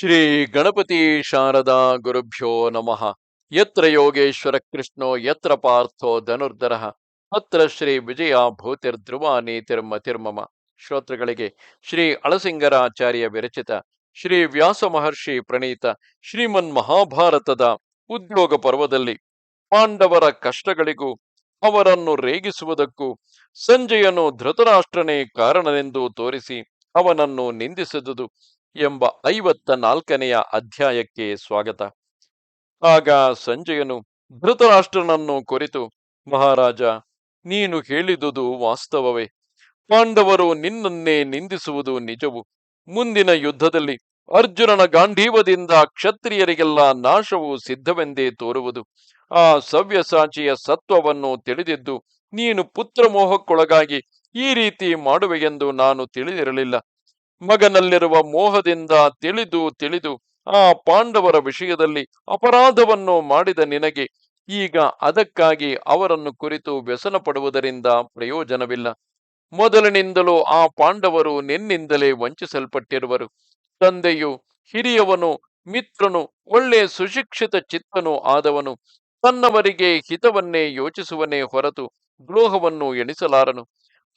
ಶ್ರೀ ಗಣಪತಿ ಶಾರದಾ ಗುರುಭ್ಯೋ ನಮಃ. ಯತ್ರ ಯೋಗೇಶ್ವರ ಕೃಷ್ಣೋ, ಯತ್ರ ಪಾರ್ಥೋ ಧನುರ್ಧರ ಅತ್ರ ಶ್ರೀ ವಿಜಯ ಭೂತಿರ್ಧ್ರುವ ನೀತಿರ್ಮತಿರ್ಮಮ ಶ್ರೋತೃಗಳಿಗೆ ಶ್ರೀ ಅಳಸಿಂಗರಾಚಾರ್ಯ ವಿರಚಿತ, ಶ್ರೀ ವ್ಯಾಸ ಮಹರ್ಷಿ ಪ್ರಣೀತ, ಶ್ರೀಮನ್ ಮಹಾಭಾರತದ ಉದ್ಯೋಗ ಪರ್ವದಲ್ಲಿ ಪಾಂಡವರ ಕಷ್ಟಗಳಿಗೂ, ಅವರನ್ನು ರೇಗಿಸುವುದಕ್ಕೂ ಸಂಜಯನು ಧೃತರಾಷ್ಟ್ರನೇ ಕಾರಣನೆಂದು ತೋರಿಸಿ ಅವನನ್ನು ನಿಂದಿಸಿದುದು ಎಂಬ ಐವತ್ತ ನಾಲ್ಕನೆಯ ಅಧ್ಯಾಯಕ್ಕೆ ಸ್ವಾಗತ. ಆಗ ಸಂಜಯನು, ಧೃತರಾಷ್ಟ್ರನನ್ನು ಕುರಿತು, ಮಹಾರಾಜ, ನೀನು ಹೇಳಿದುದು ವಾಸ್ತವವೇ. ಪಾಂಡವರು ನಿನ್ನನ್ನೇ ನಿಂದಿಸುವುದು ನಿಜವು. ಮುಂದಿನ ಯುದ್ಧದಲ್ಲಿ ಅರ್ಜುನನ ಗಾಂಧೀವದಿಂದ ಕ್ಷತ್ರಿಯರಿಗೆಲ್ಲ ನಾಶವು ಸಿದ್ಧವೆಂದೇ ತೋರುವುದು. ಆ ಸವ್ಯಸಾಚಿಯ ಸತ್ವವನ್ನು ತಿಳಿದಿದ್ದು, ನೀನು ಪುತ್ರ ಮೋಹಕ್ಕೊಳಗಾಗಿ ಈ ರೀತಿ ಮಾಡುವೆಯೆಂದು ನಾನು ತಿಳಿದಿರಲಿಲ್ಲ. ಮಗನಲ್ಲಿರುವ ಮೋಹದಿಂದ ತಿಳಿದು ತಿಳಿದು ಆ ಪಾಂಡವರ ವಿಷಯದಲ್ಲಿ ಅಪರಾಧವನ್ನು ಮಾಡಿದ ನಿನಗೆ. ಈಗ ಅದಕ್ಕಾಗಿ ಅವರನ್ನು ಕುರಿತು ವ್ಯಸನ ಪಡುವುದರಿಂದ ಪ್ರಯೋಜನವಿಲ್ಲ. ಮೊದಲಿನಿಂದಲೂ ಆ ಪಾಂಡವರು ನಿನ್ನಿಂದಲೇ ವಂಚಿಸಲ್ಪಟ್ಟಿರುವರು. ತಂದೆಯು ಹಿರಿಯವನು, ಮಿತ್ರನು, ಒಳ್ಳೆ ಸುಶಿಕ್ಷಿತ ಚಿತ್ತನು ಆದವನು. ತನ್ನವರಿಗೆ ಹಿತವನ್ನೇ ಯೋಚಿಸುವನೇ ಹೊರತು ದ್ರೋಹವನ್ನು ಎಣಿಸಲಾರನು.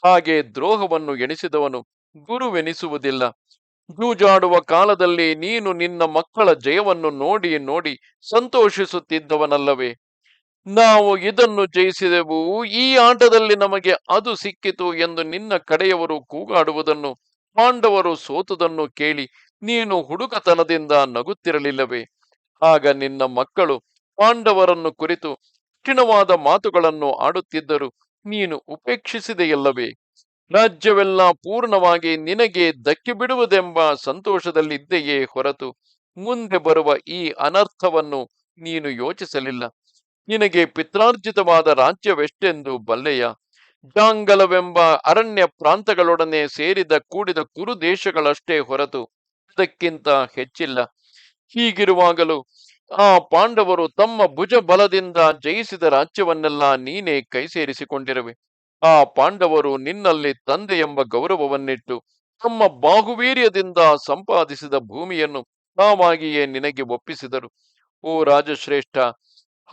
ಹಾಗೆ ದ್ರೋಹವನ್ನು ಎಣಿಸಿದವನು ಗುರುವೆನಿಸುವುದಿಲ್ಲ. ಜೂಜಾಡುವ ಕಾಲದಲ್ಲಿ ನೀನು ನಿನ್ನ ಮಕ್ಕಳ ಜಯವನ್ನು ನೋಡಿ ನೋಡಿ ಸಂತೋಷಿಸುತ್ತಿದ್ದವನಲ್ಲವೇ? ನಾವು ಇದನ್ನು ಜಯಿಸಿದೆವು, ಈ ಆಟದಲ್ಲಿ ನಮಗೆ ಅದು ಸಿಕ್ಕಿತು ಎಂದು ನಿನ್ನ ಕಡೆಯವರು ಕೂಗಾಡುವುದನ್ನು, ಪಾಂಡವರು ಸೋತುದನ್ನು ಕೇಳಿ ನೀನು ಹುಡುಕತನದಿಂದ ನಗುತ್ತಿರಲಿಲ್ಲವೇ? ಆಗ ನಿನ್ನ ಮಕ್ಕಳು ಪಾಂಡವರನ್ನು ಕುರಿತು ಕಠಿಣವಾದ ಮಾತುಗಳನ್ನು ಆಡುತ್ತಿದ್ದರು, ನೀನು ಉಪೇಕ್ಷಿಸಿದೆಯಲ್ಲವೇ? ರಾಜ್ಯವೆಲ್ಲ ಪೂರ್ಣವಾಗಿ ನಿನಗೆ ದಕ್ಕಿ ಬಿಡುವುದೆಂಬ ಸಂತೋಷದಲ್ಲಿದ್ದೆಯೇ ಹೊರತು ಮುಂದೆ ಬರುವ ಈ ಅನರ್ಥವನ್ನು ನೀನು ಯೋಚಿಸಲಿಲ್ಲ. ನಿನಗೆ ಪಿತ್ರಾರ್ಜಿತವಾದ ರಾಜ್ಯವೆಷ್ಟೆಂದು ಬಲ್ಲೆಯ? ಜಾಂಗಲವೆಂಬ ಅರಣ್ಯ ಪ್ರಾಂತಗಳೊಡನೆ ಸೇರಿದ ಕೂಡಿದ ಕುರು ದೇಶಗಳಷ್ಟೇ ಹೊರತು ಅದಕ್ಕಿಂತ ಹೆಚ್ಚಿಲ್ಲ. ಹೀಗಿರುವಾಗಲೂ ಆ ಪಾಂಡವರು ತಮ್ಮ ಭುಜ ಬಲದಿಂದ ಜಯಿಸಿದ ರಾಜ್ಯವನ್ನೆಲ್ಲ ನೀನೇ ಕೈ ಸೇರಿಸಿಕೊಂಡಿರುವೆ ಆ ಪಾಂಡವರು ನಿನ್ನಲ್ಲಿ ತಂದೆ ಎಂಬ ಗೌರವವನ್ನಿಟ್ಟು ತಮ್ಮ ಬಾಹುವೀರ್ಯದಿಂದ ಸಂಪಾದಿಸಿದ ಭೂಮಿಯನ್ನು ತಾವಾಗಿಯೇ ನಿನಗೆ ಒಪ್ಪಿಸಿದರು. ಓ ರಾಜಶ್ರೇಷ್ಠ,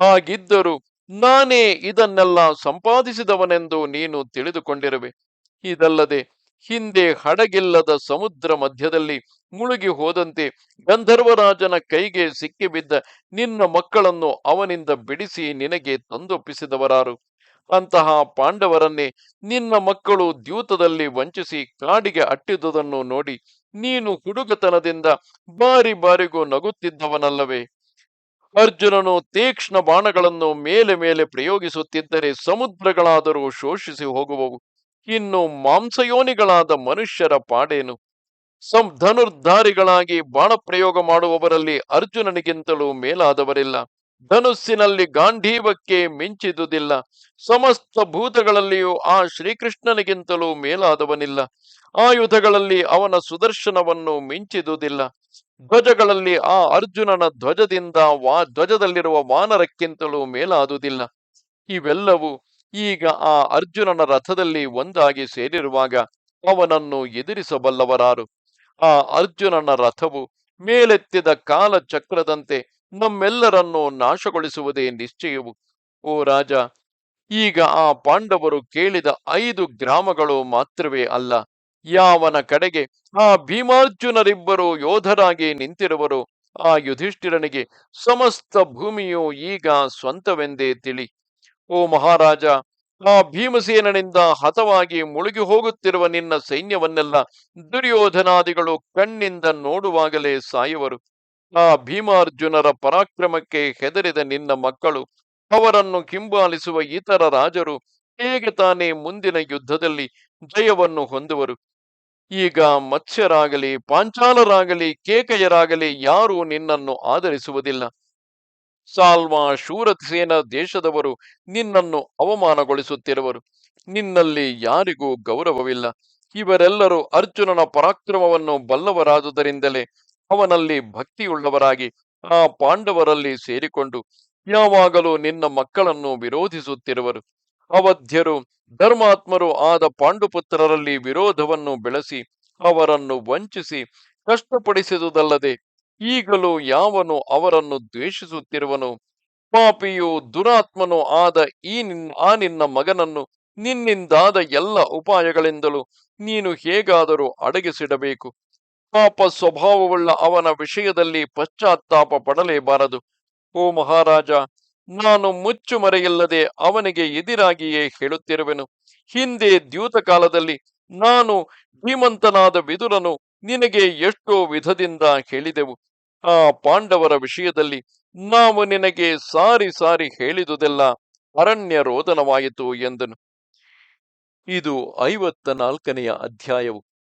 ಹಾಗಿದ್ದರೂ ನಾನೇ ಇದನ್ನೆಲ್ಲ ಸಂಪಾದಿಸಿದವನೆಂದು ನೀನು ತಿಳಿದುಕೊಂಡಿರುವೆ. ಇದಲ್ಲದೆ ಹಿಂದೆ ಹಡಗಿಲ್ಲದ ಸಮುದ್ರ ಮಧ್ಯದಲ್ಲಿ ಮುಳುಗಿ ಹೋದಂತೆ ಗಂಧರ್ವರಾಜನ ಕೈಗೆ ಸಿಕ್ಕಿಬಿದ್ದ ನಿನ್ನ ಮಕ್ಕಳನ್ನು ಅವನಿಂದ ಬಿಡಿಸಿ ನಿನಗೆ ತಂದೊಪ್ಪಿಸಿದವರಾರು. ಅಂತಹ ಪಾಂಡವರನ್ನೇ ನಿನ್ನ ಮಕ್ಕಳು ದ್ಯೂತದಲ್ಲಿ ವಂಚಿಸಿ ಕಾಡಿಗೆ ಅಟ್ಟಿದುದನ್ನು ನೋಡಿ ನೀನು ಹುಡುಗತನದಿಂದ ಬಾರಿ ಬಾರಿಗೂ ನಗುತ್ತಿದ್ದವನಲ್ಲವೇ. ಅರ್ಜುನನು ತೀಕ್ಷ್ಣ ಬಾಣಗಳನ್ನು ಮೇಲೆ ಮೇಲೆ ಪ್ರಯೋಗಿಸುತ್ತಿದ್ದರೆ ಸಮುದ್ರಗಳಾದರೂ ಶೋಷಿಸಿ ಹೋಗುವವು. ಇನ್ನು ಮಾಂಸಯೋನಿಗಳಾದ ಮನುಷ್ಯರ ಪಾಡೇನು? ಸಂ ಧನುರ್ಧಾರಿಗಳಾಗಿ ಬಾಣ ಪ್ರಯೋಗ ಮಾಡುವವರಲ್ಲಿ ಅರ್ಜುನನಿಗಿಂತಲೂ ಮೇಲಾದವರಿಲ್ಲ. ಧನುಸ್ಸಿನಲ್ಲಿ ಗಾಂಧೀವಕ್ಕೆ ಮಿಂಚಿದುದಿಲ್ಲ. ಸಮಸ್ತ ಭೂತಗಳಲ್ಲಿಯೂ ಆ ಶ್ರೀಕೃಷ್ಣನಿಗಿಂತಲೂ ಮೇಲಾದವನಿಲ್ಲ. ಆಯುಧಗಳಲ್ಲಿ ಅವನ ಸುದರ್ಶನವನ್ನು ಮಿಂಚಿದುದಿಲ್ಲ. ಧ್ವಜಗಳಲ್ಲಿ ಆ ಅರ್ಜುನನ ಧ್ವಜದಿಂದ ವಾ, ಧ್ವಜದಲ್ಲಿರುವ ವಾನರಕ್ಕಿಂತಲೂ ಮೇಲಾದುದಿಲ್ಲ. ಇವೆಲ್ಲವೂ ಈಗ ಆ ಅರ್ಜುನನ ರಥದಲ್ಲಿ ಒಂದಾಗಿ ಸೇರಿರುವಾಗ ಅವನನ್ನು ಎದುರಿಸಬಲ್ಲವರಾರು. ಆ ಅರ್ಜುನನ ರಥವು ಮೇಲೆತ್ತಿದ ಕಾಲ ಚಕ್ರದಂತೆ ನಮ್ಮೆಲ್ಲರನ್ನು ನಾಶಗೊಳಿಸುವುದೇ ನಿಶ್ಚಯವು, ಓ ರಾಜ. ಈಗ ಆ ಪಾಂಡವರು ಕೇಳಿದ ಐದು ಗ್ರಾಮಗಳು ಮಾತ್ರವೇ ಅಲ್ಲ, ಯಾವನ ಕಡೆಗೆ ಆ ಭೀಮಾರ್ಜುನರಿಬ್ಬರು ಯೋಧರಾಗಿ ನಿಂತಿರುವರು, ಆ ಯುಧಿಷ್ಠಿರನಿಗೆ ಸಮಸ್ತ ಭೂಮಿಯು ಈಗ ಸ್ವಂತವೆಂದೇ ತಿಳಿ. ಓ ಮಹಾರಾಜ, ಆ ಭೀಮಸೇನನಿಂದ ಹತವಾಗಿ ಮುಳುಗಿ ಹೋಗುತ್ತಿರುವ ನಿನ್ನ ಸೈನ್ಯವನ್ನೆಲ್ಲ ದುರ್ಯೋಧನಾದಿಗಳು ಕಣ್ಣಿಂದ ನೋಡುವಾಗಲೇ ಸಾಯುವರು. ಆ ಭೀಮಾರ್ಜುನರ ಪರಾಕ್ರಮಕ್ಕೆ ಹೆದರಿದ ನಿನ್ನ ಮಕ್ಕಳು, ಅವರನ್ನು ಹಿಂಬಾಲಿಸುವ ಇತರ ರಾಜರು ಹೇಗೆ ತಾನೇ ಮುಂದಿನ ಯುದ್ಧದಲ್ಲಿ ಜಯವನ್ನು ಹೊಂದುವರು? ಈಗ ಮತ್ಸ್ಯರಾಗಲಿ, ಪಾಂಚಾಲರಾಗಲಿ, ಕೇಕಯರಾಗಲಿ ಯಾರೂ ನಿನ್ನನ್ನು ಆಧರಿಸುವುದಿಲ್ಲ. ಸಾಲ್ವಾ ಶೂರಸೇನ ದೇಶದವರು ನಿನ್ನನ್ನು ಅವಮಾನಗೊಳಿಸುತ್ತಿರುವರು. ನಿನ್ನಲ್ಲಿ ಯಾರಿಗೂ ಗೌರವವಿಲ್ಲ. ಇವರೆಲ್ಲರೂ ಅರ್ಜುನನ ಪರಾಕ್ರಮವನ್ನು ಬಲ್ಲವರಾದುದರಿಂದಲೇ ಅವನಲ್ಲಿ ಭಕ್ತಿಯುಳ್ಳವರಾಗಿ ಆ ಪಾಂಡವರಲ್ಲಿ ಸೇರಿಕೊಂಡು ಯಾವಾಗಲೂ ನಿನ್ನ ಮಕ್ಕಳನ್ನು ವಿರೋಧಿಸುತ್ತಿರುವರು. ಅವಧ್ಯರು ಧರ್ಮಾತ್ಮರು ಆದ ಪಾಂಡುಪುತ್ರರಲ್ಲಿ ವಿರೋಧವನ್ನು ಬೆಳೆಸಿ ಅವರನ್ನು ವಂಚಿಸಿ ಕಷ್ಟಪಡಿಸಿದುದಲ್ಲದೆ ಈಗಲೂ ಯಾವನು ಅವರನ್ನು ದ್ವೇಷಿಸುತ್ತಿರುವನು? ಪಾಪಿಯು ದುರಾತ್ಮನು ಆದ ಈ ನಿನ್, ಆ ನಿನ್ನ ಮಗನನ್ನು ನಿನ್ನಿಂದಾದ ಎಲ್ಲ ಉಪಾಯಗಳಿಂದಲೂ ನೀನು ಹೇಗಾದರೂ ಅಡಗಿಸಿಡಬೇಕು. ಪಾಪ ಸ್ವಭಾವವುಳ್ಳ ಅವನ ವಿಷಯದಲ್ಲಿ ಪಶ್ಚಾತ್ತಾಪ ಪಡಲೇಬಾರದು. ಓ ಮಹಾರಾಜ, ನಾನು ಮುಚ್ಚು ಮರೆಯಿಲ್ಲದೆ ಅವನಿಗೆ ಎದಿರಾಗಿಯೇ ಹೇಳುತ್ತಿರುವೆನು. ಹಿಂದೆ ದ್ಯೂತ ಕಾಲದಲ್ಲಿ ನಾನು ಧೀಮಂತನಾದ ವಿದುರನು ನಿನಗೆ ಎಷ್ಟೋ ವಿಧದಿಂದ ಹೇಳಿದೆವು. ಆ ಪಾಂಡವರ ವಿಷಯದಲ್ಲಿ ನಾವು ನಿನಗೆ ಸಾರಿ ಸಾರಿ ಹೇಳಿದುದೆಲ್ಲ ಅರಣ್ಯ ರೋದನವಾಯಿತು ಎಂದನು. ಇದು ಐವತ್ತ ನಾಲ್ಕನೆಯ ಅಧ್ಯಾಯವು.